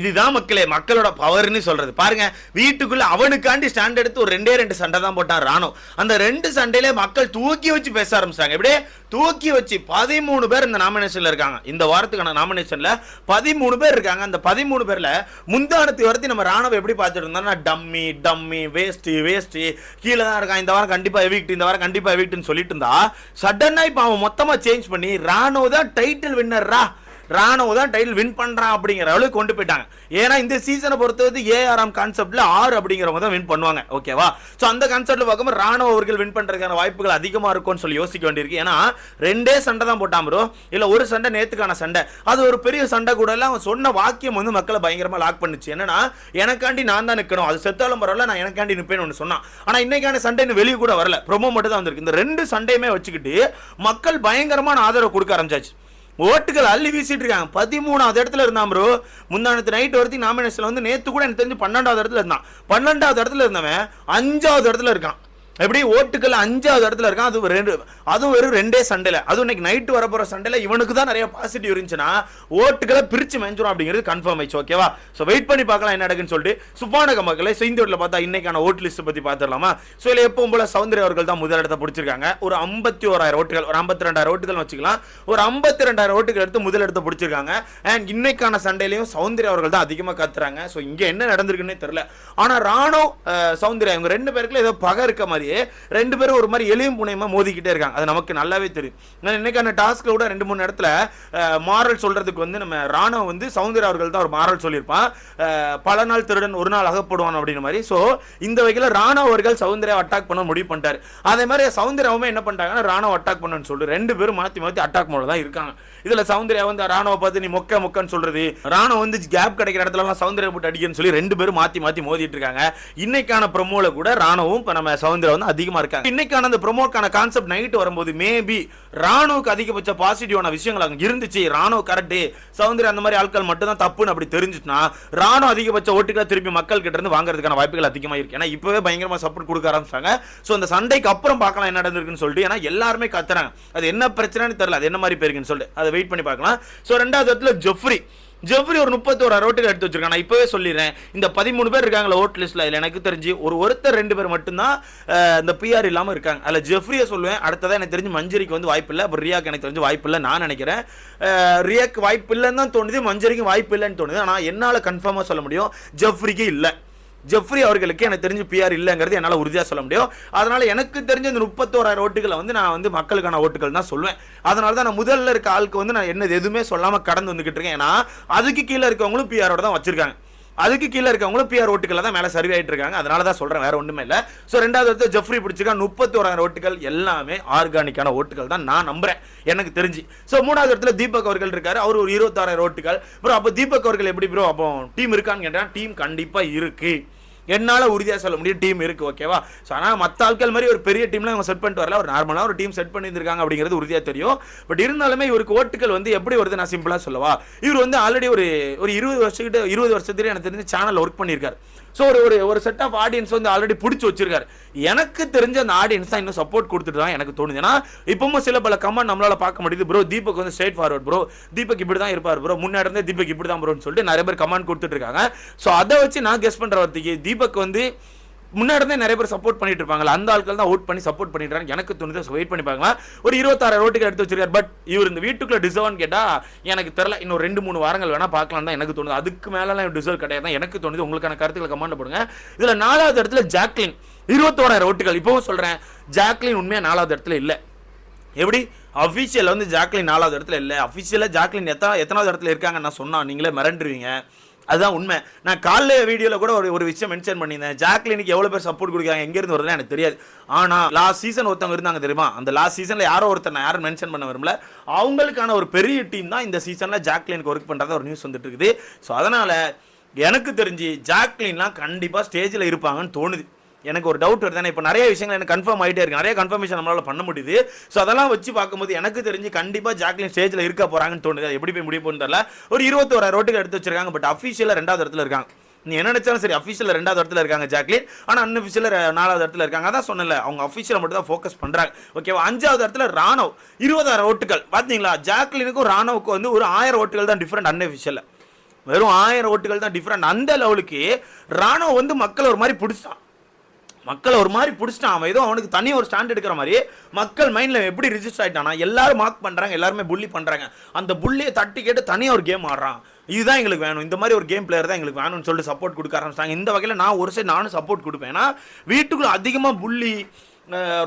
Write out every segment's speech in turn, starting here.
இதுதான் மக்களே மக்களோட பவர்னு சொல்றது. பாருங்க வீட்டுக்குள்ள அவனுக்காண்டி ஸ்டாண்ட் எடுத்து ஒரு ரெண்டே ரெண்டு சண்டை தான் போட்டான் ராணோ. அந்த ரெண்டு சண்டையில மக்கள் தூக்கி வச்சு பேச ஆரம்பிச்சாங்க. இப்படியே தூக்கி வச்சு பதிமூணு பேர் இந்த நாமினேஷன்ல இருக்காங்க. இந்த வாரத்துக்கான நாமினேஷன்ல பதிமூணு பேர் இருக்காங்க. அந்த பதிமூணு பேர்ல முந்தானத்து வரத்தி நம்ம ராணுவ எப்படி பார்த்துட்டு இருந்தோம்னா டம்மி டம்மி வேஸ்ட் வேஸ்ட் கீழே தான் இருக்கான். இந்த வாரம் கண்டிப்பா எவிக்ட் இந்த வாரம் கண்டிப்பா எவிக்ட்னு சொல்லிட்டு இருந்தா சடனா இப்போ அவன் மொத்தமா சேஞ்ச் பண்ணி ராணுவ தான் டைட்டில் வின்னர்ரா ராணுவ தான் டைட்டில் வின் பண்ணுறான் அப்படிங்கிற அளவுக்கு கொண்டு போயிட்டாங்க. ஏன்னா இந்த சீசனை பொறுத்தவரை ஏஆர்எம் கான்செப்டில் ஆறு அப்படிங்கிறவங்க தான் வின் பண்ணுவாங்க. ஓகேவா ஸோ அந்த கான்செப்டில் பார்க்கும்போது ராணுவ அவர்கள் வின் பண்ணுறதுக்கான வாய்ப்புகள் அதிகமாக இருக்கும்னு சொல்லி யோசிக்க வேண்டியிருக்கு. ஏன்னா ரெண்டே சண்டை தான் போட்டான் ப்ரோ இல்லை ஒரு சண்டை நேற்றுக்கான சண்டை. அது ஒரு பெரிய சண்டை கூட இல்லை. அவன் சொன்ன வாக்கியம் வந்து மக்களை பயங்கரமாக லாக் பண்ணுச்சு. என்னன்னா எனக்காண்டி நான் தான் நிற்கணும் அது செத்தாலும் பரவாயில்ல நான் எனக்காண்டி நிற்பேன்னு ஒன்று சொன்னான். ஆனால் இன்னைக்கான சண்டை இன்னும் வெளியே கூட வரல. ப்ரொமோ மட்டும் தான் வந்திருக்கு. இந்த ரெண்டு சண்டையுமே வச்சுக்கிட்டு மக்கள் பயங்கரமான ஆதரவு கொடுக்க ஆரம்பிச்சாச்சு. ஓட்டுகள் அள்ளி வீசிட்டு இருக்காங்க. பதிமூணாவது இடத்துல இருந்தான் ப்ரோ முந்தானத்து நைட் வரைக்கும் நாமினேஷன்ல வந்து நேத்து கூட எனக்கு தெரிஞ்சு பன்னெண்டாவது இடத்துல இருந்தான். பன்னெண்டாவது இடத்துல இருந்தவன் அஞ்சாவது இடத்துல இருக்கான். எப்படி ஓட்டுக்கள் அஞ்சாவது இடத்துல இருக்கான் அது ரெண்டு அதுவும் வெறும் ரெண்டே சண்டையில். அதுவும் இன்னைக்கு நைட்டு வரப்போகிற சண்டையில் இவனுக்கு தான் நிறைய பாசிட்டிவ் இருந்துச்சுன்னா ஓட்டுகளை பிரிச்சு மேஞ்சிரும் அப்படிங்கிறது கன்ஃபார்ம் ஆயிடுச்சு ஓகேவா ஸோ வெயிட் பண்ணி பார்க்கலாம் என்ன நடக்குன்னு சொல்லிட்டு சுப்பானக மக்களை செய்தியோட்டில் பார்த்தா இன்னைக்கான ஓட்டு லிஸ்ட் பற்றி பார்த்துடலாமா? ஸோ இதில் எப்பவும் போல சௌந்தர்யா அவர்கள் தான் முதல் இடத்த பிடிச்சிருக்காங்க. ஒரு ஐம்பத்தி ஓராயிரம் ஓட்டுகள் ஒரு ஐம்பத்தி ரெண்டாயிரம் ஓட்டுகள் வச்சுக்கலாம். ஒரு ஐம்பத்தி ரெண்டாயிரம் ஓட்டுகள் எடுத்து முதல் இடத்தை பிடிச்சிருக்காங்க. அண்ட் இன்னைக்கான சண்டையிலையும் சௌந்தர்யா அவர்கள் தான் அதிகமாக கத்துறாங்க. ஸோ இங்கே என்ன நடந்திருக்குன்னே தெரில ஆனால் ராணோ அஹ், சௌந்தர்யா இவங்க ரெண்டு பேருக்குள்ள ஏதோ பகை இருக்க மாதிரியே ரெண்டு பேரும் ஒரு மாதிரி எளியும் புனையமாக மோதிக்கிட்டே இருக்காங்க. அது நமக்கு நல்லாவே தெரியும். நான் இன்னைக்கான டாஸ்க்ல கூட ரெண்டு மூணு இடத்துல மாரல் சொல்றதுக்கு வந்து நம்ம ராணுவம் வந்து சௌந்தர்யா அவர்கள் தான் ஒரு மாரல் சொல்லியிருப்பான். பல நாள் திருடன் ஒரு நாள் அகப்படுவான் அப்படின்னு மாதிரி. ஸோ இந்த வகையில் ராணுவ அவர்கள் சௌந்தர்யா அட்டாக் பண்ண முடிவு பண்ணிட்டார். அதே மாதிரி சௌந்தர்யாவுமே என்ன பண்ணிட்டாங்கன்னா ராணுவ அட்டாக் பண்ணணும்னு சொல்லிட்டு ரெண்டு பேரும் மாற்றி மாற்றி அட்டாக் மோட தான் இருக்காங்க. இதுல சௌந்தர்யா வந்து ராணுவ பார்த்து நீ மொக்க மொக்கன்னு சொல்றது. ராணுவ வந்து கேப் கிடைக்கிற இடத்துல சௌந்தர்யா போட்டு அடிக்கன்னு சொல்லி ரெண்டு பேரும் மாத்தி மாத்தி மோதிட்டு இருக்காங்க. இன்னைக்கான ப்ரமோவில் கூட ராணுவும் இப்போ நம்ம சௌந்தர்யா வந்து அதிகமா இருக்காங்க. இன்னைக்கான அந்த ப்ரொமோட்கான கான்செப்ட் நைட் வரும்போது மேபி ராணுவுக்கு அதிகபட்ச பாசிட்டிவான விஷயங்கள் அங்க இருந்துச்சு. ராணுவ கரெக்டு சௌந்தர்யா அந்த மாதிரி ஆட்கள் மட்டும் தான் தப்புன்னு அப்படி தெரிஞ்சுச்சுன்னா ராணுவ அதிகபட்ச ஓட்டுகளை திருப்பி மக்கள் கிட்ட இருந்து வாங்குறதுக்கான வாய்ப்புகள் அதிகமாக இருக்கு. ஏன்னா இப்பவே பயங்கரமா சப்போர்ட் கொடுக்க ஆரம்பிச்சாங்க ஸோ அந்த சண்டைக்கு அப்புறம் பார்க்கலாம் என்ன நடந்திருக்குன்னு சொல்லிட்டு ஏன்னா எல்லாருமே கத்துறாங்க. அது என்ன பிரச்சனைன்னு தெரியல. அது என்ன மாதிரி போயிருக்குன்னு சொல்லிட்டு அதை வெயிட் பண்ணி பார்க்கலாம். ஸோ ரெண்டாவது இடத்துல ஜெஃப்ரி. ஜெஃப்ரி ஒரு முப்பத்தோரு ரோட்டுகள் எடுத்து வச்சிருக்கான் நான் இப்பவே சொல்லிடுறேன். இந்த பதிமூணு பேர் இருக்காங்களா ஓட் லிஸ்ட்ல இல்லை எனக்கு தெரிஞ்சு ஒரு ஒருத்தர் ரெண்டு பேர் மட்டும்தான் இந்த பிஆர் இல்லாமல் இருக்காங்க. அதில் ஜெஃப்ரியை சொல்லுவேன். அடுத்ததான் எனக்கு தெரிஞ்சு மஞ்சரிக்கு வந்து வாய்ப்பு இல்லை. அப்புறம் ரியாக்கு எனக்கு தெரிஞ்சு வாய்ப்பு இல்லை நான் நினைக்கிறேன். ரியாக்கு வாய்ப்பு இல்லைன்னு தான் தோணுது. மஞ்சரிக்கு வாய்ப்பு இல்லைன்னு தோணுது. ஆனால் என்னால் கன்ஃபார்மாக சொல்ல முடியும். ஜெஃப்ரிக்கு இல்லை. ஜெஃப்ரி அவர்களுக்கு எனக்கு தெரிஞ்சு பிஆர் இல்லைங்கிறது என்னால் உறுதியாக சொல்ல முடியும். அதனால் எனக்கு தெரிஞ்ச இந்த முப்பத்தோராயிரம் ஓட்டுகளை வந்து நான் வந்து மக்களுக்கான ஓட்டுகள் தான் சொல்லுவேன் அதனால தான் நான் முதல்ல இருக்க ஆளுக்கு வந்து நான் என்னது எதுவுமே சொல்லாமல் கடந்து வந்துக்கிட்டு இருக்கேன். ஏன்னா அதுக்கு கீழே இருக்கவங்களும் பிஆரோட தான் வச்சிருக்காங்க. அதுக்கு கீழே இருக்கவங்களும் பிஆர் ஓட்டுகள் தான் மேலே சர்வே ஆகிட்டு இருக்காங்க. அதனால தான் சொல்கிறேன் வேறு ஒன்றுமே இல்லை. ஸோ ரெண்டாவது இடத்துல ஜெஃப்ரி பிடிச்சிருக்கா முப்பத்தி ஓராயிரம் ஓட்டுகள் எல்லாமே ஆர்கானிக்கான ஓட்டுகள் தான் நான் நம்புகிறேன் எனக்கு தெரிஞ்சு. ஸோ மூணாவது இடத்துல தீபக் அவர்கள் இருக்காரு. அவர் ஒரு இருபத்தாறாயிரம் ஓட்டுகள். ப்ரோ அப்போ தீபக் அவர்கள் எப்படி ப்ரோ அப்போ டீம் இருக்கான்னு கேட்டால் டீம் கண்டிப்பாக இருக்குது என்னால் உறுதியாக சொல்ல முடியும். டீம் இருக்கு ஓகேவா ஸோ ஆனால் மற்ற ஆட்கள் மாதிரி ஒரு பெரிய டீம்லாம் அவங்க செட் பண்ணிட்டு வரல. ஒரு நார்மலாக ஒரு டீம் செட் பண்ணியிருக்காங்க அப்படிங்கிறது உறுதியாக தெரியும். பட் இருந்தாலுமே இவருக்கு ஓட்டுகள் வந்து எப்படி வருது நான் சிம்பிளாக சொல்லவா? இவர் வந்து ஆல்ரெடி ஒரு ஒரு இருபது வருஷத்துக்கிட்ட இருபது வருஷத்துலேயே எனக்கு தெரிஞ்ச சேனல் ஒர்க் பண்ணியிருக்காரு. ஸோ ஒரு ஒரு ஒரு செட் ஆஃப் ஆடியன்ஸ் வந்து ஆல்ரெடி பிடிச்சி வச்சிருக்காரு. எனக்கு தெரிஞ்ச அந்த ஆடியன்ஸ் தான் இன்னும் சப்போர்ட் கொடுத்துட்டு தான் எனக்கு தோணுது. ஏன்னா இப்பவும் சில பல கமெண்ட் நம்மளால பார்க்க முடியுது ப்ரோ தீபக் வந்து ஸ்ட்ரெயிட் ஃபார்வர்ட் ப்ரோ தீபக் இப்படி தான் இருப்பார் ப்ரோ முன்னாடி இருந்தே தீபக் இப்படி தான் ப்ரோன்னு சொல்லிட்டு நிறைய பேர் கமெண்ட் கொடுத்துட்டு இருக்காங்க. ஸோ அதை வச்சு நான் கெஸ் பண்ணுற வார்த்தைக்கு தீபக் வந்து முன்னாடி தான் நிறைய பேர் சப்போர்ட் பண்ணிட்டு இருப்பாங்க அந்த ஆட்கள் தான் ஓட் பண்ணி சப்போர்ட் பண்ணிட்டு எனக்கு தோணுது. வெயிட் பண்ணி பார்க்கலாம். ஒரு இருபத்தாறு ரோட்டுக்கு எடுத்து வச்சிருக்காரு. பட் இவர் இந்த வீட்டுக்குள்ள டிசர்வ்னு கேட்டா எனக்கு தெரியல இன்னும் ரெண்டு மூணு வாரங்கள் வேணா பார்க்கலாம் தான் எனக்கு தோணுது. அதுக்கு மேலலாம் டிசர்வ் கிடையாது தான் எனக்கு தோணுது. உங்களுக்கான கருத்துக்களை கமெண்ட் போடுங்க. இதுல நாலாவது இடத்துல ஜாக்லின் இருபத்தோராயிரம் ஓட்டுகள் இப்பவும் சொல்றேன் ஜாக்லின் உண்மையா நாலாவது இடத்துல இல்லை. எப்படி? அஃபிஷியல் வந்து ஜாக்லின் நாலாவது இடத்துல இல்லை. அஃபிஷியலாக ஜாக்லின் எத்தனை எத்தனாவது இடத்துல இருக்காங்க நான் சொன்னா நீங்களே மிரண்டுருவீங்க. அதுதான் உண்மை. நான் காலைல வீடியோவில் கூட ஒரு ஒரு விஷயம் மென்ஷன் பண்ணியிருந்தேன். ஜாக்லினுக்கு எவ்வளோ பேர் சப்போர்ட் கொடுக்குறாங்க எங்கேருந்து வருதுன்னு எனக்கு தெரியாது. ஆனால் லாஸ்ட் சீசன் ஒருத்தவங்க இருந்தாங்க தெரியுமா? அந்த லாஸ்ட் சீசனில் யாரோ ஒருத்தர் நான் யாரும் மென்ஷன் பண்ண விரும்பல. அவங்களுக்கான ஒரு பெரிய டீம் தான் இந்த சீசனில் ஜாக்லினுக்கு ஒர்க் பண்ணுறதா ஒரு நியூஸ் வந்துட்டு இருக்குது. ஸோ அதனால் எனக்கு தெரிஞ்சு ஜாக்லின்லாம் கண்டிப்பாக ஸ்டேஜில் இருப்பாங்கன்னு தோணுது. எனக்கு ஒரு டவுட் வருது. இப்போ நிறைய விஷயங்கள் எனக்கு கன்ஃபார்ம் ஆகிட்டே இருக்கு. நிறைய கன்ஃபர்மேஷன் நம்மளால பண்ண முடியுது. ஸோ அதெல்லாம் வச்சு பார்க்கும்போது எனக்கு தெரிஞ்சு கண்டிப்பாக ஜாக்லின் ஸ்டேஜில் இருக்க போகிறாங்கன்னு தோணுது. எப்படி போய் முடிவு தெரியல. ஒரு இருபத்தோராயிரம் ரோட்டுக்கு எடுத்து வச்சிருக்காங்க. பட் அஃபீஷியலாக ரெண்டாவது இடத்துல இருக்காங்க. நீ என்ன நினைச்சாலும் சரி அஃபிஷியல் ரெண்டாவது இடத்துல இருக்காங்க ஜாக்லின். ஆனால் அன்அஃபிஷியல் நாலாவது இடத்துல இருக்காங்க. அதான் சொன்னல அவங்க அஃபிஷியல் மட்டும் தான் ஃபோக்கஸ் பண்ணுறாங்க ஓகேவா அஞ்சாவது இடத்துல ராணவ். இருபதாயிரம் ஓட்டுகள் பார்த்தீங்களா ஜாக்லினுக்கும் ராணவுக்கும் வந்து ஒரு ஆயிரம் ஓட்டுகள் தான் டிஃப்ரெண்ட் அன்அஃபிஷியலில் வெறும் ஆயிரம் ஓட்டுகள் தான் டிஃப்ரெண்ட் அந்த லெவலுக்கு ராணுவ வந்து மக்கள் ஒரு மாதிரி பிடிச்சான். மக்களை ஒரு மாதிரி பிடிச்சிட்டான். அவன் ஏதோ அவனுக்கு தனி ஒரு ஸ்டாண்ட் எடுக்கிற மாதிரி மக்கள் மைண்டில் எப்படி ரிஜிஸ்டர் ஆயிட்டானா எல்லாரும் மார்க் பண்ணுறாங்க எல்லாருமே புள்ளி பண்ணுறாங்க அந்த புள்ளியை தட்டி கேட்டு தனியாக ஒரு கேம் ஆடுறான். இதுதான் எங்களுக்கு வேணும். இந்த மாதிரி ஒரு கேம் பிளேயர் தான் எங்களுக்கு வேணும்னு சொல்லிட்டு சப்போர்ட் கொடுக்க ஆரம்பிச்சிட்டாங்க. இந்த வகையில் நான் ஒரு சைடு நானும் சப்போர்ட் கொடுப்பேன். ஏன்னா வீட்டுக்குள்ளே அதிகமாக புள்ளி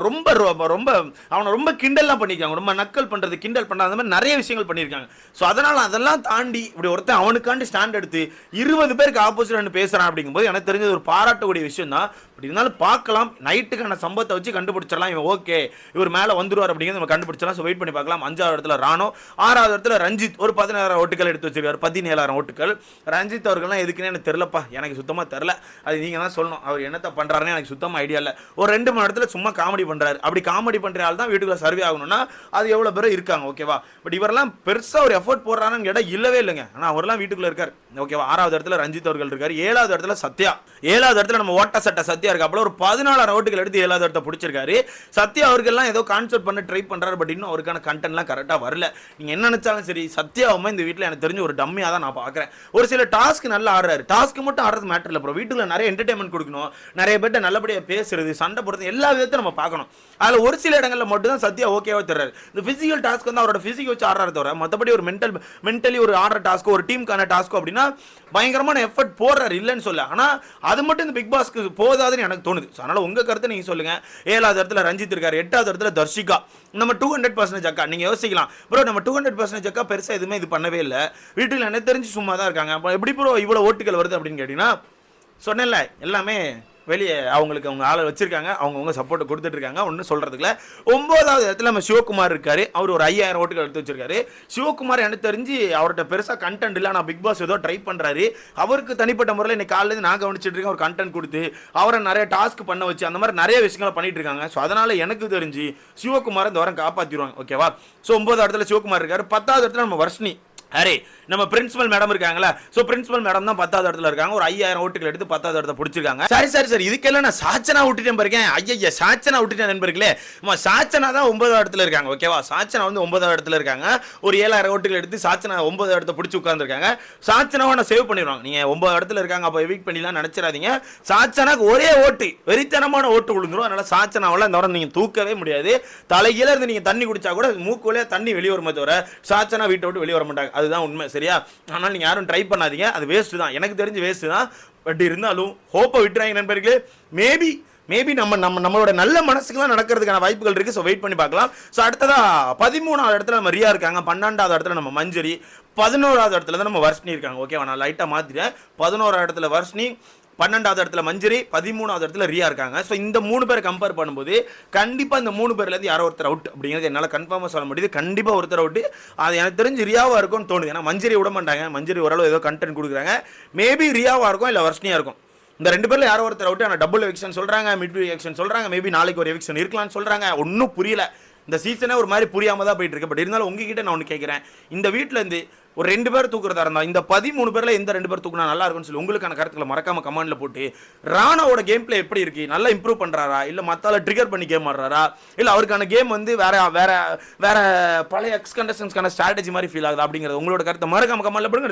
ரொம்ப ரொம்ப ரொம்ப அவனை ரொம்ப கிண்டல்லாம் பண்ணியிருக்காங்க ரொம்ப நக்கல் பண்ணுறது கிண்டல் பண்ணுறது அந்த மாதிரி நிறைய விஷயங்கள் பண்ணியிருக்காங்க ஸோ அதனால் அதெல்லாம் தாண்டி இப்படி ஒருத்தன் அவனுக்காண்டி ஸ்டாண்ட் எடுத்து இருபது பேருக்கு ஆப்போசிட் பேசுகிறான் அப்படிங்கும்போது எனக்கு தெரிஞ்சது ஒரு பாராட்டக்கூடிய விஷயம் தான் பட் இருந்தாலும் பார்க்கலாம். நைட்டுக்கான சம்பவத்தை வச்சு கண்டுபிடிச்சிடலாம். இவன் ஓகே. இவர் மேலே வந்துருவார் அப்படிங்கிறது நம்ம கண்டுபிடிச்சலாம் ஸோ வெயிட் பண்ணி பார்க்கலாம். அஞ்சாவது இடத்துல ராணோ ஆறாவது இடத்துல ரஞ்சித். ஒரு பதினாறாயிரம் ஓட்டுகள் எடுத்து வச்சிருக்காரு. பதினேழாயிரம் ஓட்டுகள். ரஞ்சித் அவர்கள்லாம் எதுக்குன்னு எனக்கு தெரிலப்பா எனக்கு சுத்தமாக தெரில அது நீங்கள் தான் சொல்லணும். அவர் என்னத்தை பண்ணுறாருன்னு எனக்கு சுத்தமாக ஐடியா இல்லை. ஒரு ரெண்டு மணி நேரத்தில் சும்மா காமெடி பண்ணுறாரு அப்படி காமெடி பண்ணுற ஆள் தான் வீட்டுக்குள்ள சர்வே ஆகணும்னா அது எவ்வளோ பேர் இருக்காங்க. ஓகேவா பட் இவரெல்லாம் பெருசாக ஒரு எஃபோர்ட் போடுறான்னு கேட்டால் இல்லவே இல்லைங்க. ஆனால் அவரெல்லாம் வீட்டுக்குள்ள இருக்கார். ஓகேவா ஆறாவது இடத்துல ரஞ்சித் அவர்கள் இருக்கார். ஏழாவது இடத்துல சத்யா. ஏழாவது இடத்துல நம்ம ஓட்ட சட்ட சத்யா இருக்காப்புல ஒரு பதினாலாயிரம் ஓட்டுகள் எடுத்து ஏழாவது இடத்த பிடிச்சிருக்காரு. சத்யா அவர்கள்லாம் ஏதோ கான்செப்ட் பண்ண ட்ரை பண்ணுறாரு பட் இன்னும் அவருக்கான கண்டென்ட்லாம் கரெக்டாக வரல. நீங்கள் என்ன நினைச்சாலும் சரி சத்யாவுமே இந்த வீட்டில் எனக்கு தெரிஞ்ச ஒரு டம்மியாக தான் நான் பார்க்குறேன் ஒரு சில டாஸ்க் நல்லா ஆடுறாரு. டாஸ்க் மட்டும் ஆடுறது மேட்டர் இல்லை அப்புறம் வீட்டில் நிறைய என்டர்டைன்மெண்ட் கொடுக்கணும். நிறைய பேர்ட்ட நல்லபடியாக பேசுறது சண்டை போடுறது எல்லா விதத்தையும் நம்ம பார்க்கணும். அதில் ஒரு சில இடங்களில் மட்டும் தான் சத்யா ஓகேவா தர்றாரு. இந்த ஃபிசிக்கல் டாஸ்க் வந்து அவரோட ஃபிசிக்கல் வச்சு ஆடுறாரு தவிர மற்றபடி ஒரு மென்டல் மென்டலி ஒரு ஆடுற டாஸ்க்கோ ஒரு டீமுக்கான டாஸ்க்கோ அப்படின்னா பயங்கரமான எஃபர்ட் போடுறாரு இல்லைன்னு சொல்ல ஆனால் அது மட்டும் இந்த பிக் பாஸ்க்கு போதாது போதாதுன்னு எனக்கு தோணுது. ஸோ அதனால் உங்கள் கருத்தை நீங்கள் சொல்லுங்கள் ஏழாவது இடத்துல ரஞ்சித் இருக்காரு. எட்டாவது இடத்துல தர்ஷிகா. நம்ம டூ ஹண்ட்ரட் பர்சன்டேஜ் அக்கா நீங்கள் யோசிக்கலாம். ப்ரோ நம்ம டூ ஹண்ட்ரட் பர்சன்டேஜ் அக்கா பெருசாக எதுவுமே இது பண்ணவே இல்லை. வீட்டில் எனக்கு தெரிஞ்சு சும்மா தான் இருக்காங்க. அப்போ எப்படி ப்ரோ இவ்வளோ ஓட்டுகள் வருது அப்படின்னு கேட்டிங்கன்னா சொன்னேன்ல எல்லாமே வெளியே அவங்களுக்கு அவங்க ஆளை வச்சிருக்காங்க அவங்கவுங்க சப்போர்ட் கொடுத்துட்டு இருக்காங்க ஒன்றும் சொல்றதுக்குல ஒன்பதாவது இடத்துல நம்ம சிவகுமார் இருக்காரு. அவர் ஒரு ஐயாயிரம் ஓட்டுகள் எடுத்து வச்சிருக்காரு. சிவகுமார் எனக்கு தெரிஞ்சு அவர்கிட்ட பெருசாக கண்டென்ட் இல்லை. நான் பிக் பாஸ் ஏதோ ட்ரை பண்ணுறாரு அவருக்கு தனிப்பட்ட முறையில் இன்னைக்கு காலையில் நான் கவனிச்சிட்டு இருக்கேன் ஒரு கண்டென்ட் கொடுத்து அவரை நிறைய டாஸ்க் பண்ண வச்சு அந்த மாதிரி நிறைய விஷயங்களை பண்ணிட்டு இருக்காங்க. ஸோ அதனால் எனக்கு தெரிஞ்சு சிவகுமார் இந்த வாரம் காப்பாற்றிடுவாங்க ஓகேவா ஸோ ஒன்பதாவது இடத்துல சிவகுமார் இருக்காரு. பத்தாவது இடத்துல நம்ம வர்ஷினி. அரே நம்ம பிரின்சிபல் மேடம் இருக்காங்களா ஸோ பிரின்சிபல் மேடம் தான் பத்தாவது இடத்துல இருக்காங்க. ஒரு ஐயாயிரம் ஓட்டுகள் எடுத்து பத்தாவது இடத்த பிடிச்சிருக்காங்க. சரி சரி சரி. இதுக்கெல்லாம் நான் சாச்சனா விட்டுட்டேன் பாருக்கேன் ஐயா சாச்சனா விட்டுட்டேன் நண்பர்களே. சாச்சனா தான் ஒன்பதாவது இடத்துல இருக்காங்க ஓகேவா சாச்சனா வந்து ஒன்பதாவது இடத்துல இருக்காங்க. ஒரு ஏழாயிரம் ஓட்டுகள் எடுத்து சாச்சனா ஒன்பது இடத்த பிடிச்சி உட்காந்துருக்காங்க சாச்சனாவை நான் சேவ் பண்ணிடுவாங்க. நீங்கள் ஒன்பது இடத்துல இருக்காங்க அப்போ எவிக் பண்ணிலாம் நினச்சிடாதீங்க. சாச்சனாக்கு ஒரே ஓட்டு வெறித்தனமான ஓட்டு விழுந்துடும் அதனால சாச்சனாவெல்லாம் இந்த வாரம் நீங்கள் தூக்கவே முடியாது. தலைகீழ இருந்து நீங்கள் தண்ணி குடிச்சா கூட மூக்குள்ளே தண்ணி வெளியே வருமே தவிர சாச்சனா வீட்டை விட்டு வெளியே வர மாட்டாங்க. அதுதான் உண்மை சரியா? ஆனால் நீங்கள் யாரும் ட்ரை பண்ணாதீங்க. அது வேஸ்ட் தான். எனக்கு தெரிஞ்சு வேஸ்ட்டு தான். பட் இருந்தாலும் ஹோப்பை விட்டுறாங்க நண்பர்களே. மேபி மேபி நம்ம நம்ம நம்மளோட நல்ல மனசுக்குலாம் நடக்கிறதுக்கான வாய்ப்புகள் இருக்குது ஸோ வெயிட் பண்ணி பார்க்கலாம். ஸோ அடுத்ததாக பதிமூணாவது இடத்துல நம்ம ரியா இருக்காங்க. பன்னெண்டாவது இடத்துல நம்ம மஞ்சரி. பதினோராவது இடத்துல தான் நம்ம வர்ஷினி இருக்காங்க. ஓகேவா நான் லைட்டாக மாற்றிட்டேன் பதினோராவது இடத்துல வர்ஷினி. பன்னெண்டாவது இடத்துல மஞ்சரி பதிமூணாவது இடத்துல ரியா இருக்காங்க. ஸோ இந்த மூணு பேரை கம்பேர் பண்ணும்போது கண்டிப்பாக இந்த மூணு பேர்லேருந்து யாரோ ஒருத்தர் அவுட் அப்படிங்கிறது என்னால் கன்ஃபார்மாக சொல்ல முடியுது. கண்டிப்பாக ஒருத்தர் அவுட் அது எனக்கு தெரிஞ்சு ரியாவாக இருக்கும்னு தோணுது. ஏன்னா மஞ்சரி விட மாட்டாங்க. மஞ்சரி ஓரளவு ஏதோ கண்டென்ட் கொடுக்குறாங்க. மேபி ரியாவாக இருக்கும் இல்லை வர்ஷினியாக இருக்கும். இந்த ரெண்டு பேரில் யாரோ ஒருத்தர் அவுட் ஆனால் டபுள் எவிக்ஷன் சொல்கிறாங்க மிட் எவிக்ஷன் சொல்கிறாங்க மேபி நாளைக்கு ஒரு எவிக்ஷன் இருக்கலாம்னு சொல்கிறாங்க ஒன்றும் புரியல. இந்த சீசனே ஒரு மாதிரி புரியாமல் தான் போயிட்டு இருக்கு. பட் இருந்தாலும் உங்ககிட்ட நான் ஒன்று கேட்குறேன் இந்த வீட்டிலேருந்து ஒரு ரெண்டு பேர் தூக்குறதா இருந்தா இந்த பதிமூணு பேரில் எந்த ரெண்டு பேர் தூக்குனா நல்லா இருக்கும்னு சொல்லி உங்களுக்கான கருத்துக்களை மறக்காம கமெண்ட்ல போட்டு ராணாவோட கேம் பிளே எப்படி இருக்கு? நல்லா இம்ப்ரூவ் பண்றாரா? இல்லை மத்தால ட்ரிகர் பண்ணி கேம் ஆடுறாரா? இல்லை அவருக்கான கேம் வந்து வேற வேற வேற பழைய எக்ஸ் கண்டஸ்டன்ஸ்க்கான ஸ்ட்ராட்டஜி மாதிரி ஃபீல் ஆகுது அப்படிங்கிறது உங்களோட கருத்தை மறக்காம கமெண்ட்ல போடுங்க.